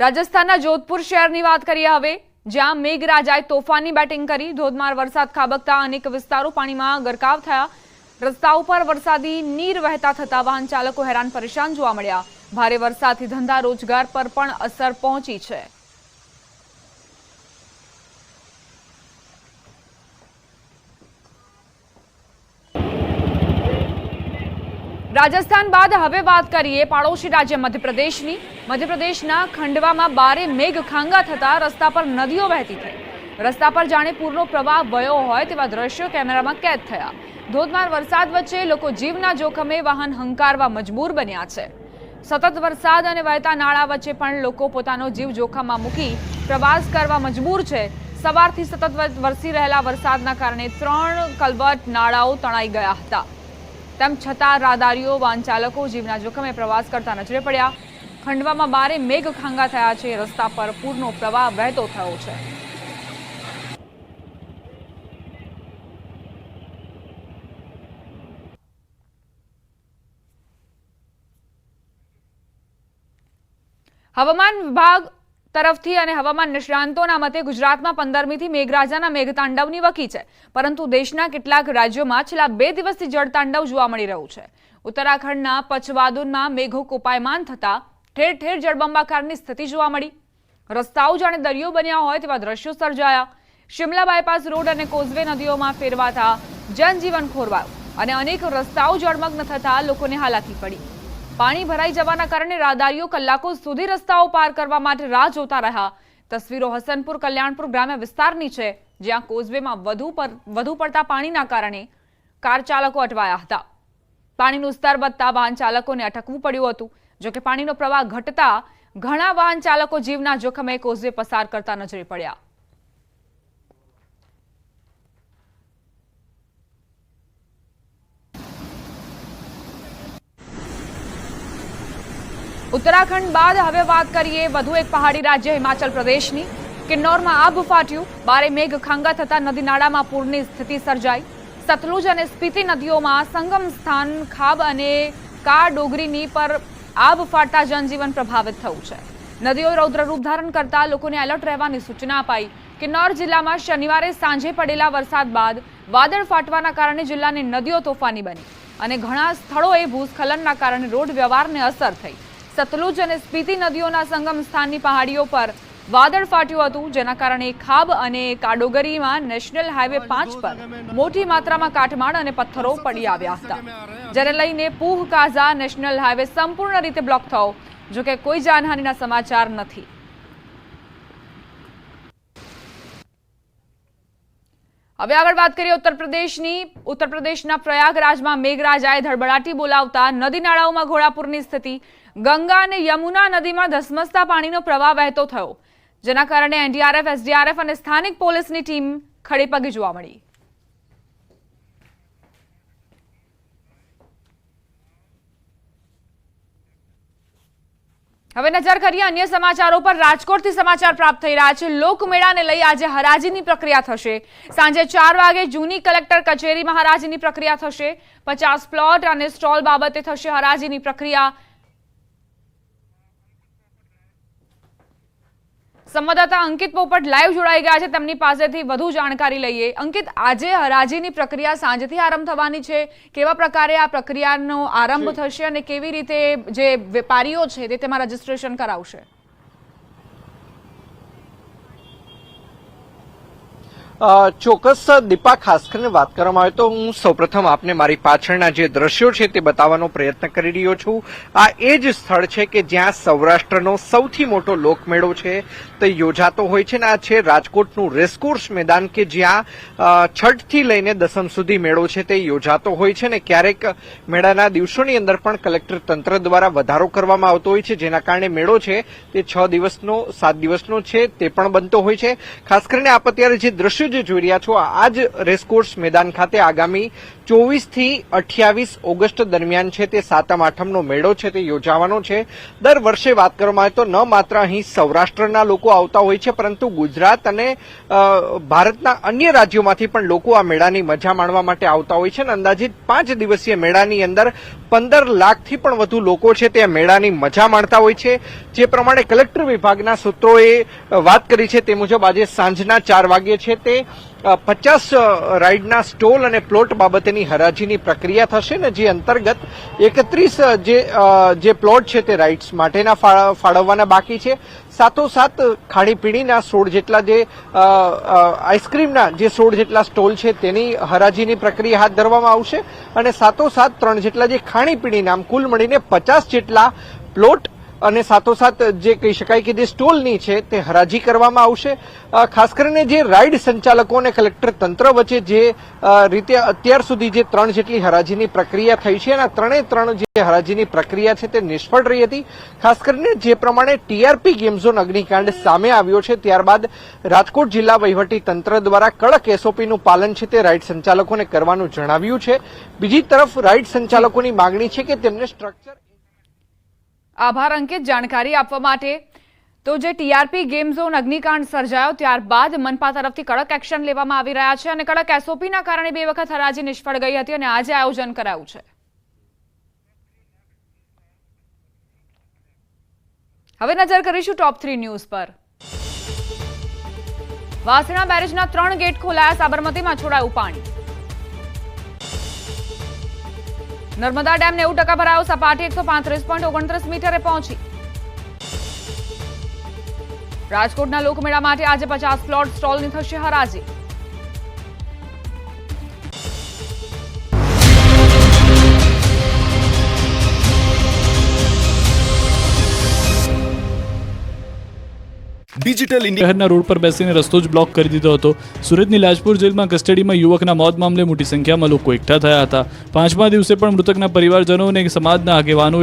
રાજસ્થાનના જોધપુર શહેરની વાત કરીએ હવે, જ્યાં મેઘરાજાએ તોફાની બેટિંગ કરી, ધોધમાર વરસાદ ખાબકતા અનેક વિસ્તારો પાણીમાં ગરકાવ થયા. રસ્તા ઉપર વરસાદી નીર વહેતા થતા વાહન ચાલકો હેરાન પરેશાન જોવા મળ્યા. ભારે વરસાદથી ધંધા રોજગાર પર પણ અસર પહોંચી છે. રાજસ્થાન બાદ હવે વાત કરીએ પાડોશી રાજ્ય મધ્યપ્રદેશની. મધ્યપ્રદેશના ખંડવામાં બારે મેઘ ખાંગા થતા રસ્તા પર નદીઓ વહેતી થઈ. રસ્તા પર જાણે પૂરનો પ્રવાહ વયો હોય તેવા દ્રશ્યો કેમેરામાં કેદ થયા. ધોધમાર વરસાદ વચ્ચે લોકો જીવના જોખમે વાહન હંકારવા મજબૂર બન્યા છે. સતત વરસાદ અને વહેતા નાળા વચ્ચે પણ લોકો પોતાનો જીવ જોખમમાં મૂકી પ્રવાસ કરવા મજબૂર છે. સવારથી સતત વરસી રહેલા વરસાદના કારણે ત્રણ કલવટ નાળાઓ તણાઈ ગયા હતા. તેમ છતાં રાહદારીઓ વાહન ચાલકો જીવના જોખમે પ્રવાસ કરતા નજરે પડ્યા. ખંડવામાં બારે મેઘ ખાંગા થયા છે. રસ્તા પર પૂરનો પ્રવાહ વહેતો થયો છે. હવામાન વિભાગ તરફથી અને હવામાન નિષ્ણાંતોના મતે ગુજરાતમાં પંદરમીથી મેઘરાજાના મેઘતાંડવની વકી છે. પરંતુ દેશના કેટલાક રાજ્યોમાં છેલ્લા બે દિવસથી જળતાંડવ જોવા મળી રહ્યું છે. ઉત્તરાખંડના પચવાદુનમાં મેઘો કોપાયમાન થતા ઠેર ઠેર જળબંબાકારની સ્થિતિ જોવા મળી. રસ્તાઓ જાણે દરિયો બન્યા હોય તેવા દ્રશ્યો સર્જાયા. શિમલા બાયપાસ રોડ અને કોઝવે નદીઓમાં ફેરવાતા જનજીવન ખોરવાયું અને અનેક રસ્તાઓ જળમગ્ન થતા લોકોને હાલાકી પડી. પાણી ભરાઈ જવાના કારણે રાહદારીઓ કલાકો સુધી રસ્તાઓ પાર કરવા માટે રાહ જોતા રહ્યા. તસવીરો હસનપુર કલ્યાણપુર ગ્રામ્ય વિસ્તારની છે, જ્યાં કોઝવેમાં વધુ પર, વધુ પડતા પાણીના કારણે કાર ચાલકો અટવાયા હતા. પાણીનું સ્તર વધતા વાહન ચાલકોને અટકવું પડ્યું હતું. જોકે પાણીનો પ્રવાહ ઘટતા ઘણા વાહન ચાલકો જીવના જોખમે કોઝવે પસાર કરતા નજરે પડ્યા. ઉત્તરાખંડ બાદ હવે વાત કરીએ વધુ એક પહાડી રાજ્ય હિમાચલ પ્રદેશની. કિન્નોરમાં આબ ફાટ્યું બારે મેઘ ખાંગા થતા નદી નાળામાં પૂરની સ્થિતિ સર્જાઈ. સતલુજ અને સ્પીતિ નદીઓમાં સંગમ સ્થાન ખાબ અને કા ડોગરીની પર આભ ફાટતા જનજીવન પ્રભાવિત થયું છે. નદીઓ રૌદ્રરૂપ ધારણ કરતા લોકોને એલર્ટ રહેવાની સૂચના અપાઈ. કિન્નોર જિલ્લામાં શનિવારે સાંજે પડેલા વરસાદ બાદ વાદળ ફાટવાના કારણે જિલ્લાની નદીઓ તોફાની બની અને ઘણા સ્થળોએ ભૂસ્ખલનના કારણે રોડ વ્યવહારને અસર થઈ. સતલુજ અને સ્પીતિ નદીઓના સંગમ સ્થાનની પહાડીઓ પર વાદળ ફાટ્યું હતું, જેના કારણે ખાબ અને કાડોગરીમાં નેશનલ હાઈવે પાંચ પર મોટી માત્રામાં કાટમાળ અને પથ્થરો પડી આવ્યા હતા. જેને લઈને પૂહ, કાઝા નેશનલ હાઈવે સંપૂર્ણ રીતે બ્લોક થયો જોકે કોઈ જાનહાનિના સમાચાર નથી. હવે આગળ વાત કરીએ ઉત્તર પ્રદેશની. ઉત્તર પ્રદેશના પ્રયાગરાજમાં મેઘરાજાએ ધડબડાટી બોલાવતા નદી નાળાઓમાં ઘોડાપુરની સ્થિતિ. ગંગા અને યમુના નદીમાં ધસમસતા પાણીનો પ્રવાહ વહેતો થયો. જેના કારણે એનડીઆરએફ, એસડીઆરએફ અને સ્થાનિક પોલીસની ટીમ ખડેપગે જોવા મળી. હવે નજર કરીએ અન્ય સમાચારો પર. રાજકોટથી સમાચાર પ્રાપ્ત થઈ રહ્યા છે. લોકમેળાને લઈ આજે હરાજીની પ્રક્રિયા થશે. સાંજે ચાર વાગે જૂની કલેક્ટર કચેરીમાં હરાજીની પ્રક્રિયા થશે. પચાસ પ્લોટ અને સ્ટોલ બાબતે થશે હરાજીની પ્રક્રિયા. સંવાદદાતા અંકિત પોપટ લાઈવ જોડાઈ ગયા છે. તેમની પાસેથી વધુ જાણકારી લઈએ. અંકિત આજે હરાજીની પ્રક્રિયા સાંજથી આરંભ થવાની છે. કેવા પ્રકારે આ પ્રક્રિયાનો આરંભ થશે અને કેવી રીતે જે વેપારીઓ છે તે તેમાં રજીસ્ટ્રેશન કરાવશે? ચોક્કસ દીપા, ખાસ કરીને વાત કરવામાં આવે તો હું સૌપ્રથમ આપને મારી પાછળના જે દ્રશ્યો છે તે બતાવવાનો પ્રયત્ન કરી રહ્યો છું. આ એ જ સ્થળ છે કે જ્યાં સૌરાષ્ટ્રનો સૌથી મોટો લોકમેળો છે તે યોજાતો હોય છે ને આ છે રાજકોટનું રેસકોર્સ મેદાન કે જ્યાં છઠથી લઈને દસમ સુધી મેળો છે તે યોજાતો હોય છે ને ક્યારેક મેળાના દિવસોની અંદર પણ કલેક્ટર તંત્ર દ્વારા વધારો કરવામાં આવતો હોય છે જેના કારણે મેળો છે તે છ દિવસનો, સાત દિવસનો છે તે પણ બનતો હોય છે. ખાસ કરીને આપ અત્યારે જે દ્રશ્યો દ્રશ્યો જે જોઈ રહ્યા છો, આ જ રેસકોર્સ મેદાન ખાતે આગામી ચોવીસથી અઠ્યાવીસ ઓગસ્ટ દરમિયાન છે. તે સાતમ, આઠમનો મેળો છે, તે યોજાવાનો છે. દર વર્ષે વાત કરવામાં આવે તો ન માત્ર અહીં સૌરાષ્ટ્રના લોકો આવતા હોય છે, પરંતુ ગુજરાત અને ભારતના અન્ય રાજ્યોમાંથી પણ લોકો આ મેળાની મજા માણવા માટે આવતા હોય છે અને અંદાજિત પાંચ દિવસીય મેળાની અંદર પંદર લાખથી પણ વધુ લોકો છે તે આ મેળાની મજા માણતા હોય છે. જે પ્રમાણે કલેક્ટર વિભાગના સૂત્રોએ વાત કરી છે, તે મુજબ આજે સાંજના ચાર વાગ્યે છે તે પચાસ રાઇડના સ્ટોલ અને પ્લોટ બાબતેની હરાજીની પ્રક્રિયા થશે ને જે અંતર્ગત એકત્રીસ જે પ્લોટ છે તે રાઇડ્સ માટેના ફાળવવાના બાકી છે. સાથોસાથ ખાણીપીણીના સોળ જેટલા જે આઈસ્ક્રીમના જે સોળ જેટલા સ્ટોલ છે તેની હરાજીની પ્રક્રિયા હાથ ધરવામાં આવશે. અને સાથોસાથ ત્રણ જેટલા જે ખાણીપીણીના કુલ મળીને પચાસ જેટલા પ્લોટ અને સાથોસાથ જે કહી શકાય કે જે સ્ટોલની છે તે હરાજી કરવામાં આવશે. ખાસ કરીને જે રાઇડ સંચાલકો અને કલેક્ટર તંત્ર વચ્ચે જે રીતે અત્યાર સુધી જે ત્રણ જેટલી હરાજીની પ્રક્રિયા થઈ છે અને ત્રણે ત્રણ જે હરાજીની પ્રક્રિયા છે તે નિષ્ફળ રહી હતી. ખાસ કરીને જે પ્રમાણે ટીઆરપી ગેમ ઝોન અગ્નિકાંડ સામે આવ્યો છે, ત્યારબાદ રાજકોટ જિલ્લા વહીવટી તંત્ર દ્વારા કડક એસઓપીનું પાલન છે તે રાઇડ સંચાલકોને કરવાનું જણાવ્યું છે. બીજી તરફ રાઇડ સંચાલકોની માગણી છે કે તેમને સ્ટ્રક્ચર આભાર અંકિત જાણકારી આપવા માટે. તો જે ટીઆરપી ગેમ ઝોન અગ્નિકાંડ સર્જાયો, ત્યારબાદ મનપા તરફથી કડક એક્શન લેવામાં આવી રહ્યા છે અને કડક એસઓપીના કારણે બે વખત હરાજી નિષ્ફળ ગઈ હતી અને આજે આયોજન કરાયું છે. હવે નજર કરીશું ટોપ થ્રી ન્યૂઝ પર. વાસણા બેરેજના ત્રણ ગેટ ખોલાયા, સાબરમતીમાં છોડાયું પાણી. નર્મદા ડેમ નેવું ટકા ભરાયો, સપાટી એકસો પાંત્રીસ પોઈન્ટ ઓગણત્રીસ મીટરે પહોંચી. રાજકોટના લોકમેળા માટે આજે પચાસ પ્લોટ સ્ટોલની થશે હરાજી. ડિજિટલ ઇન્ડિયા શહેરના રોડ પર બેસીને રસ્તો જ બ્લોક કરી દીધો હતો. સુરતની લાજપુર જેલમાં કસ્ટડીમાં યુવકના મોત મામલે મોટી સંખ્યામાં લોકો એકઠા થયા હતા. પાંચમા દિવસે પણ મૃતકના પરિવારજનો અને સમાજના આગેવાનો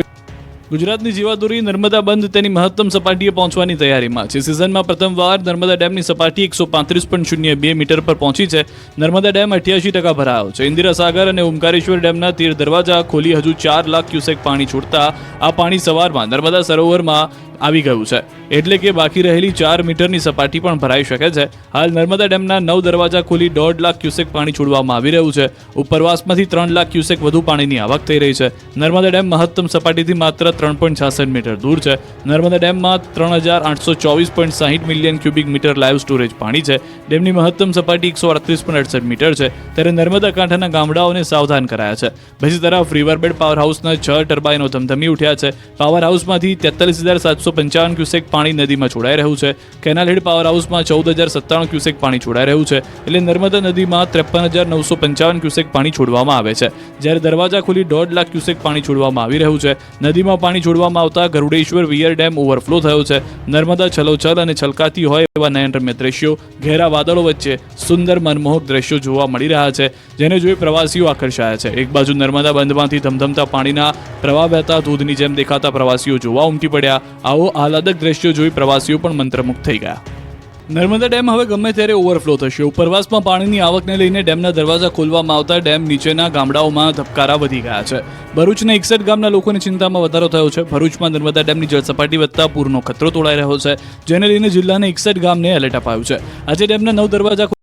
ગુજરાતની જીવાદોરી નર્મદા બંધ તેની મહત્તમ સપાટીએ પહોંચવાની તૈયારીમાં છે. સિઝનમાં પ્રથમવાર નર્મદા ડેમની સપાટી એકસો પાંત્રીસ પોઈન્ટ શૂન્ય બે મીટર પર પહોંચી છે. નર્મદા ડેમ અઠ્યાસી ટકા ભરાયો છે. ઇન્દિરા સાગર અને ઓમકારેશ્વર ડેમના તીર દરવાજા ખોલી હજુ ચાર લાખ ક્યુસેક પાણી છોડતા આ પાણી સવારમાં નર્મદા સરોવરમાં આવી ગયું છે. એટલે કે બાકી રહેલી ચાર મીટરની સપાટી પણ ભરાઈ શકે છે. હાલ નર્મદા ડેમના નવ દરવાજા ખોલી દોઢ લાખ ક્યુસેક પાણી છોડવામાં આવી રહ્યું છે. ઉપરવાસમાંથી ત્રણ લાખ ક્યુસેક વધુ પાણીની આવક થઈ રહી છે. નર્મદા ડેમ મહત્તમ સપાટીથી માત્ર ત્રણ પોઈન્ટ છાસઠ મીટર દૂર છે. નર્મદા ડેમમાં ત્રણ હજાર આઠસો ચોવીસ પોઈન્ટ સાહીઠ million cubic metre live storage પાણી છે. ડેમની મહત્તમ સપાટી એકસો અડત્રીસ પોઈન્ટ અડસઠ મીટર છે. ત્યારે નર્મદા કાંઠાના ગામડાઓને સાવધાન કરાયા છે. બીજી તરફ રિવરબેડ પાવર હાઉસના છ ટર્બાઇનો ધમધમી ઉઠ્યા છે. પાવર હાઉસમાંથી તેતાલીસ હજાર સાતસો પંચાવન ક્યુસેક પાણી નદીમાં છોડાઈ રહ્યું છે. કેનાલ હેડ પાવર હાઉસમાં ચૌદ હજાર સત્તાણું ક્યુસેક પાણી છોડાઈ રહ્યું છે. એટલે નર્મદા નદીમાં ત્રેપન હજાર નવસો પંચાવન ક્યુસેક પાણી છોડવામાં આવે છે. જ્યારે દરવાજા ખોલી દોઢ લાખ ક્યુસેક પાણી છોડવામાં આવી રહ્યું છે. નદીમાં પાણી છોડવામાં આવતા ગરુડેશ્વર વિયર ડેમ ઓવરફ્લો થયો છે. નર્મદા છલોછલ અને છલકાતી હોય એવા નયનરમ્ય દ્રશ્યો ઘેરા વાદળો વચ્ચે સુંદર મનમોહક દ્રશ્યો જોવા મળી રહ્યા છે, જેને જોઈ પ્રવાસીઓ આકર્ષાયા છે. એક બાજુ નર્મદા બંધમાંથી ધમધમતા પાણીના પ્રવાહ વહેતા ધોધની જેમ દેખાતા પ્રવાસીઓ જોવા ઉમટી પડ્યા. આવો આહલાદક દ્રશ્યો જોઈ પ્રવાસીઓ પણ મંત્રમુગ્ધ થઈ ગયા. નર્મદા ડેમ હવે ગમે ત્યારે ઓવરફ્લો થશે. ઉપરવાસમાં પાણીની આવકને લઈને ડેમના દરવાજા ખોલવામાં આવતા ડેમ નીચેના ગામડાઓમાં ધબકારા વધી ગયા છે. ભરૂચના એકસઠ ગામના લોકોની ચિંતામાં વધારો થયો છે. ભરૂચમાં નર્મદા ડેમની જળસપાટી વધતા પૂરનો ખતરો તોડાઈ રહ્યો છે. જેને લઈને જિલ્લાના એકસઠ ગામને એલર્ટ અપાયું છે. આજે ડેમના નવ દરવાજા